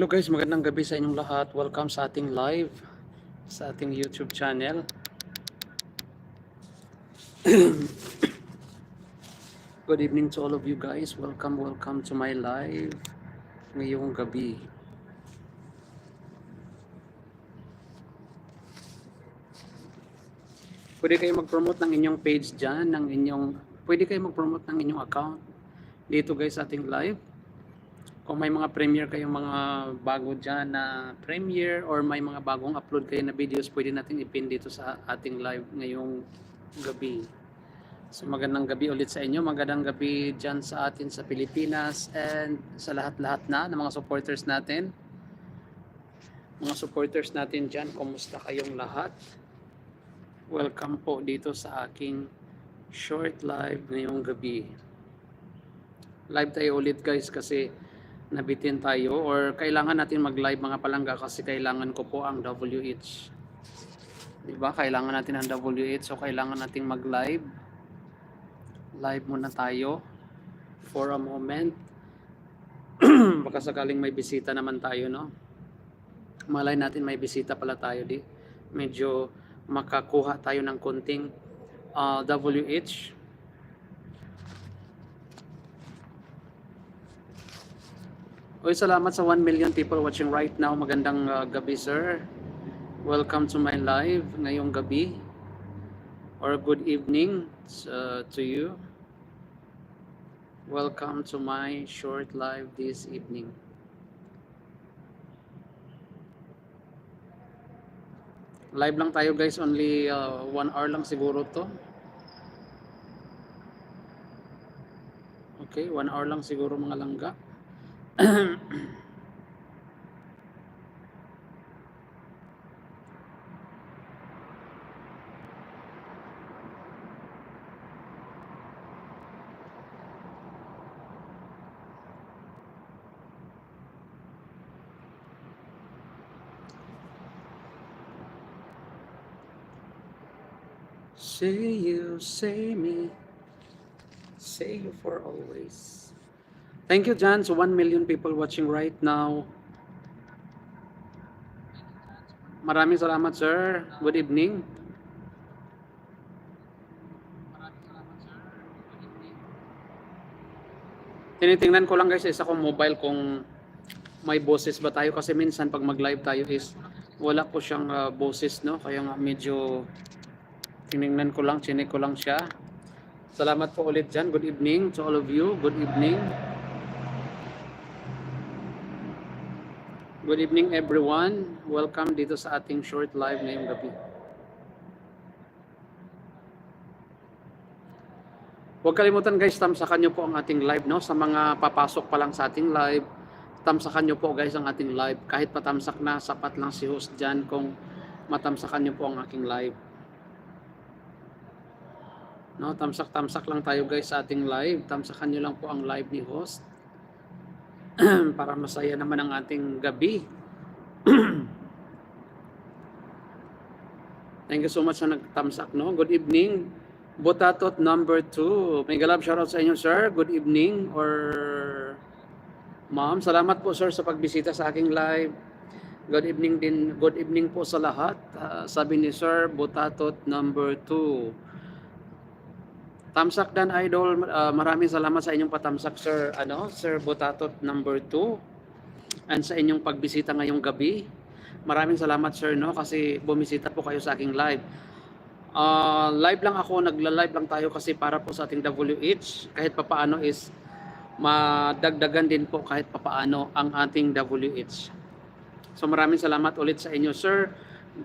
Hello guys, magandang gabi sa inyong lahat. Welcome sa ating live sa ating YouTube channel. Good evening to all of you guys. Welcome, welcome to my live ngayong gabi. Pwede kayo mag-promote ng inyong page dyan, ng inyong, pwede kayo mag-promote ng inyong account dito guys sa ating live. Kung may mga premiere kayong mga bago dyan na premiere or may mga bagong upload kayo na videos, pwede natin ipin dito sa ating live ngayong gabi. So magandang gabi ulit sa inyo. Magandang gabi dyan sa atin sa Pilipinas and sa lahat-lahat na ng mga supporters natin. Mga supporters natin dyan, kumusta kayong lahat? Welcome po dito sa aking short live ngayong gabi. Live tayo ulit guys kasi nabitin tayo or kailangan natin mag-live mga palangga kasi kailangan ko po ang WH. 'Di ba? Kailangan natin ang WH so kailangan nating mag-live. Live muna tayo for a moment. Baka sakaling may bisita naman tayo, no? Malay natin may bisita pala tayo di. Medyo makakuha tayo ng konting uh, WH. Oy, salamat sa 1 million people watching right now. Magandang uh, gabi, sir. Welcome to my live ngayong gabi. Or good evening uh, to you. Welcome to my short live this evening. Live lang tayo guys, only uh, one hour lang siguro to. Okay, one hour lang siguro mga langga. Say you, say me, say you for always. Thank you, Jan. So 1 million people watching right now. Maraming salamat, sir. Good evening. Tinitingnan ko lang guys sa isa kong mobile kung may boses ba tayo kasi minsan pag mag-live tayo is wala po siyang uh, boses no kaya nga medyo tiningnan ko lang, chinek ko lang siya. Salamat po ulit dyan. Good evening to all of you. Good evening. Good evening everyone. Welcome dito sa ating short live ngayong gabi. Huwag kalimutan guys, tamsakan nyo po ang ating live no sa mga papasok pa lang sa ating live. Tamsakan nyo po guys ang ating live. Kahit patamsak na, sapat lang si host dyan kung matamsakan nyo po ang aking live. No, tamsak-tamsak lang tayo guys sa ating live. Tamsakan nyo lang po ang live ni host. para masaya naman ang ating gabi. Thank you so much sa nagtamsak, no? Good evening. Botatot number 2. May galab shoutout sa inyo, sir. Good evening or ma'am. Salamat po, sir, sa pagbisita sa aking live. Good evening din. Good evening po sa lahat. Uh, sabi ni Sir Botatot number 2. Tamsak Dan Idol, uh, maraming salamat sa inyong patamsak Sir ano, Sir Botatot number 2 and sa inyong pagbisita ngayong gabi. Maraming salamat Sir no kasi bumisita po kayo sa aking live. Uh, live lang ako, nagla-live lang tayo kasi para po sa ating WH kahit papaano is madagdagan din po kahit papaano ang ating WH. So maraming salamat ulit sa inyo Sir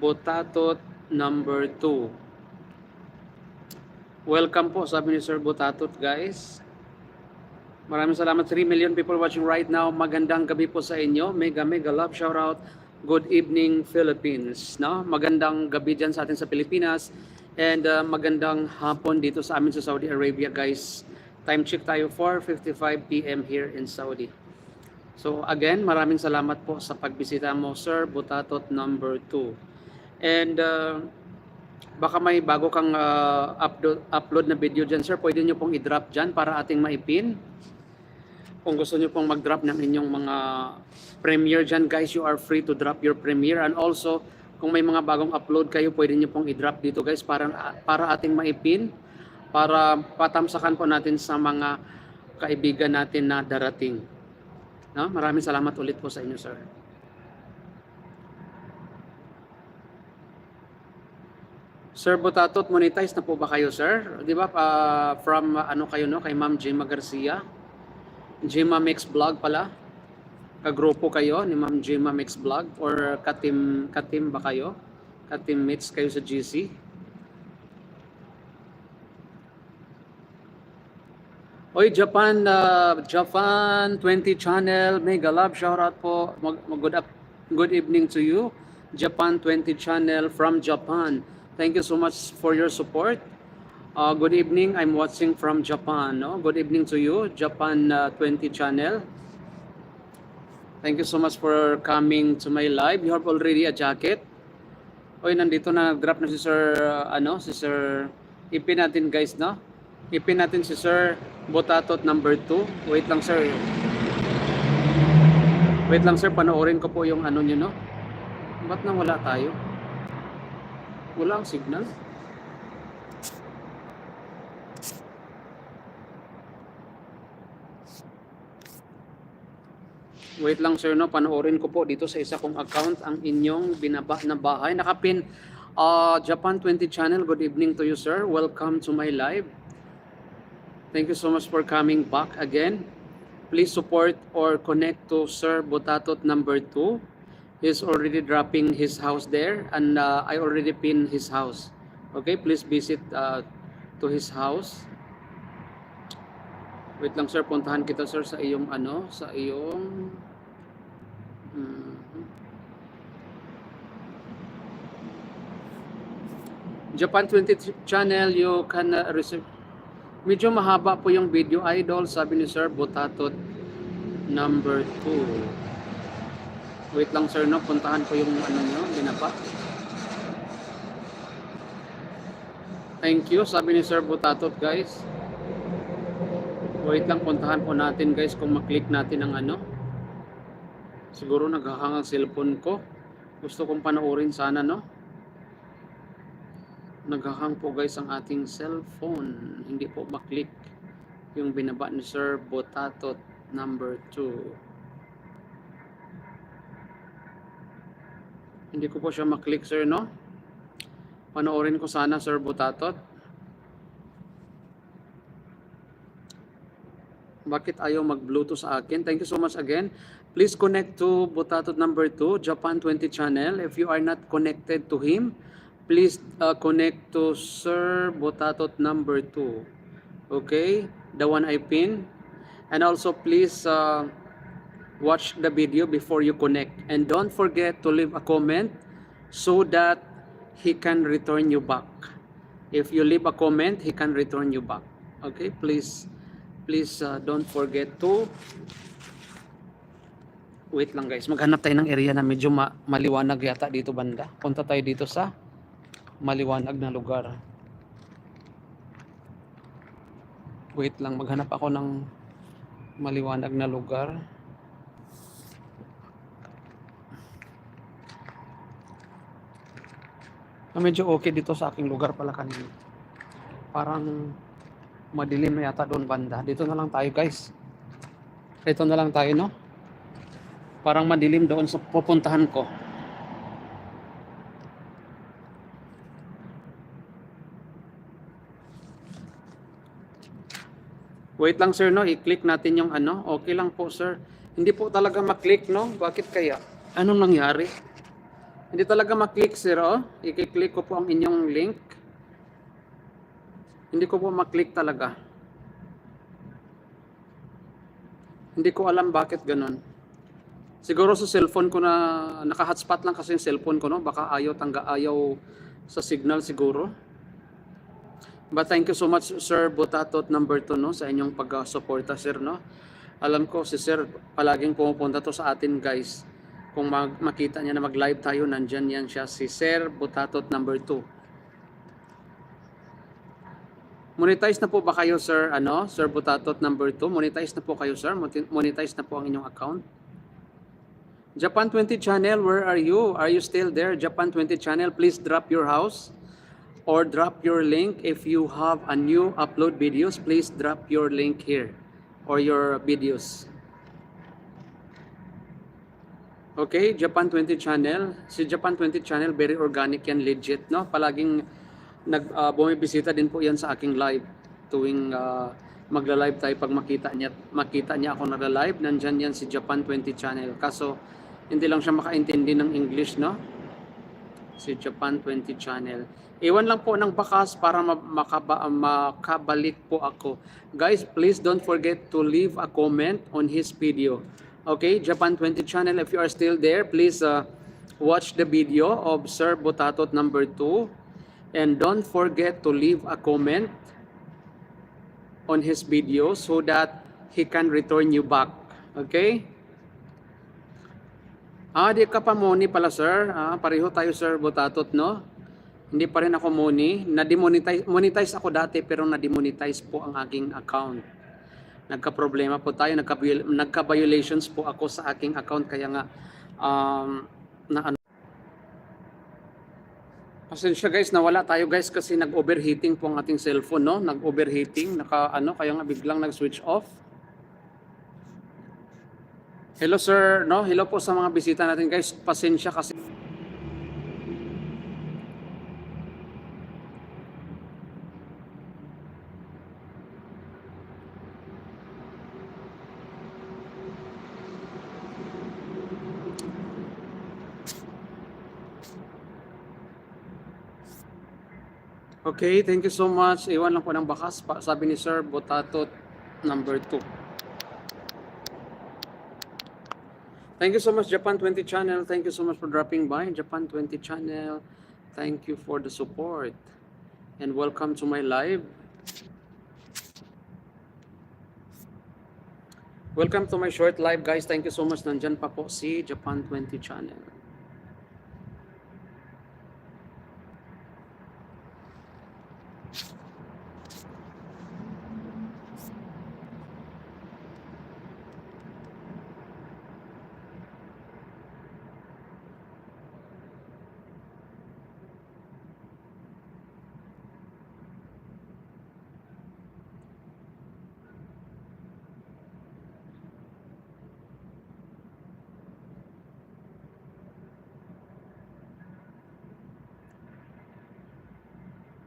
Botatot number 2. Welcome po, sabi ni Sir guys. Maraming salamat. 3 million people watching right now. Magandang gabi po sa inyo. Mega, mega love shout out. Good evening, Philippines. No? Magandang gabi dyan sa atin sa Pilipinas. And uh, magandang hapon dito sa amin sa Saudi Arabia, guys. Time check tayo, 4.55 p.m. here in Saudi. So again, maraming salamat po sa pagbisita mo, Sir Botatot number 2. And uh, baka may bago kang uh, upload, upload na video dyan sir, pwede nyo pong i-drop dyan para ating maipin. Kung gusto niyo pong mag-drop ng inyong mga premiere dyan guys, you are free to drop your premiere and also kung may mga bagong upload kayo, pwede niyo pong i-drop dito guys para para ating maipin para patamsakan po natin sa mga kaibigan natin na darating. No? Maraming salamat ulit po sa inyo, sir. Sir Botatot, monetize na po ba kayo, sir? Di ba, ah, from ah, ano kayo, no? Kay Ma'am Gemma Garcia. Gemma Mix Vlog pala. Kagrupo kayo ni Ma'am Gemma Mix Vlog or katim, katim ba kayo? Katim mates kayo sa GC? Oy, Japan, uh, Japan 20 channel, mega love, shout out po. Mag, mag- good, up, good evening to you. Japan 20 channel from Japan. Thank you so much for your support. Uh, good evening, I'm watching from Japan. No? Good evening to you, Japan uh, 20 channel. Thank you so much for coming to my live. You have already a jacket. Oy, nandito na drop na si Sir uh, ano, si Sir ipin natin guys, no? Ipin natin si Sir Botatot number 2. Wait lang sir. Wait lang sir, panoorin ko po yung ano niyo, no? Ba't nang wala tayo? Wala ang signal. Wait lang sir, no? Panoorin ko po dito sa isa kong account ang inyong binaba na bahay. Nakapin, uh, Japan 20 channel, good evening to you sir. Welcome to my live. Thank you so much for coming back again. Please support or connect to Sir Botatot number 2. He's already dropping his house there and uh, I already pin his house. Okay, please visit uh, to his house. Wait lang sir, puntahan kita sir sa iyong ano, sa iyong Mhm. Japan 20 ch- channel, you can uh, receive Medyo mahaba po yung video idol, sabi ni Sir Botatot number 2. Wait lang sir, no? puntahan ko yung ano nyo, binaba. Thank you, sabi ni Sir Botatot guys. Wait lang, puntahan po natin guys kung maklik natin ang ano. Siguro naghahang ang cellphone ko. Gusto kong panoorin sana, no? Naghahang po guys ang ating cellphone. Hindi po maklik yung binaba ni Sir Botatot number 2. Hindi ko po siya maklik sir, no? Panoorin ko sana Sir Botatot. Bakit ayaw mag-Bluetooth sa akin? Thank you so much again. Please connect to Botatot number 2, Japan 20 channel. If you are not connected to him, please uh, connect to Sir Botatot number 2. Okay? The one I pin. And also please uh, watch the video before you connect. And don't forget to leave a comment so that he can return you back. If you leave a comment, he can return you back. Okay? Please please uh, don't forget to wait lang guys maghanap tayo ng area na medyo ma- maliwanag yata dito banda punta tayo dito sa maliwanag na lugar wait lang maghanap ako ng maliwanag na lugar na medyo okay dito sa aking lugar pala kanina parang madilim na yata doon banda. Dito na lang tayo guys. Dito na lang tayo no. Parang madilim doon sa pupuntahan ko. Wait lang sir no, i-click natin yung ano. Okay lang po sir. Hindi po talaga maklik no. Bakit kaya? Anong nangyari? Hindi talaga maklik sir oh. I-click ko po ang inyong link. Hindi ko po maklik talaga. Hindi ko alam bakit ganun. Siguro sa cellphone ko na naka-hotspot lang kasi yung cellphone ko no, baka ayaw tangga ayaw sa signal siguro. But thank you so much Sir Botatot number 2 no sa inyong pag-suporta sir no. Alam ko si Sir palaging pumupunta to sa atin guys. Kung mag- makita niya na mag-live tayo, nandyan yan siya si Sir Botatot number 2. Monetize na po ba kayo, sir? Ano? Sir Butatot number 2. Monetize na po kayo, sir? Monetize na po ang inyong account. Japan 20 channel, where are you? Are you still there? Japan 20 channel, please drop your house or drop your link. If you have a new upload videos, please drop your link here or your videos. Okay, Japan 20 channel. Si Japan 20 channel, very organic yan, legit, no? Palaging nag uh, bumibisita din po yan sa aking live. Tuwing uh, magla-live tayo pag makita niya makita niya ako nagla-live nandiyan yan si Japan 20 channel. Kaso hindi lang siya makaintindi ng English no? Si Japan 20 channel. Iwan lang po ng bakas para ma- makaba- makabalik po ako. Guys please don't forget to leave a comment on his video okay Japan 20 channel if you are still there please uh, watch the video of Sir Botatot number 2 And don't forget to leave a comment on his video so that he can return you back. Okay? Ah, di ka pa money pala, sir. Ah, pareho tayo, sir, Botatot, no? Hindi pa rin ako money. Na-demonetize monetize ako dati pero na-demonetize po ang aking account. Nagka-problema po tayo, nagka- nagka-violations po ako sa aking account kaya nga um, na ano Pasensya guys, nawala tayo guys kasi nag-overheating po ang ating cellphone, no? Nag-overheating, naka ano, kaya nga biglang nag-switch off. Hello sir, no? Hello po sa mga bisita natin guys. Pasensya kasi Okay, thank you so much. Iwan lang po ng bakas. Pa, sabi ni Sir Botatot number 2. Thank you so much Japan 20 channel. Thank you so much for dropping by Japan 20 channel. Thank you for the support. And welcome to my live. Welcome to my short live guys. Thank you so much. Nandyan pa po si Japan 20 channel.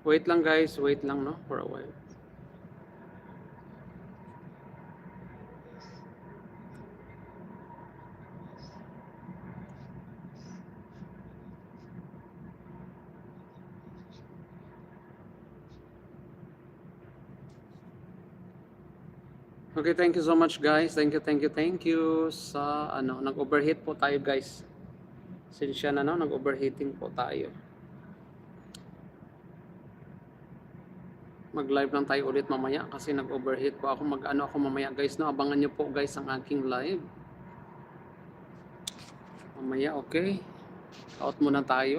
Wait lang guys, wait lang no for a while. Okay, thank you so much guys. Thank you, thank you, thank you sa ano, nag-overheat po tayo guys. Sinsya na no, nag-overheating po tayo. Mag-live lang tayo ulit mamaya kasi nag-overheat po ako. Mag-ano ako mamaya guys, no? Abangan nyo po guys ang aking live. Mamaya, okay? Out muna tayo.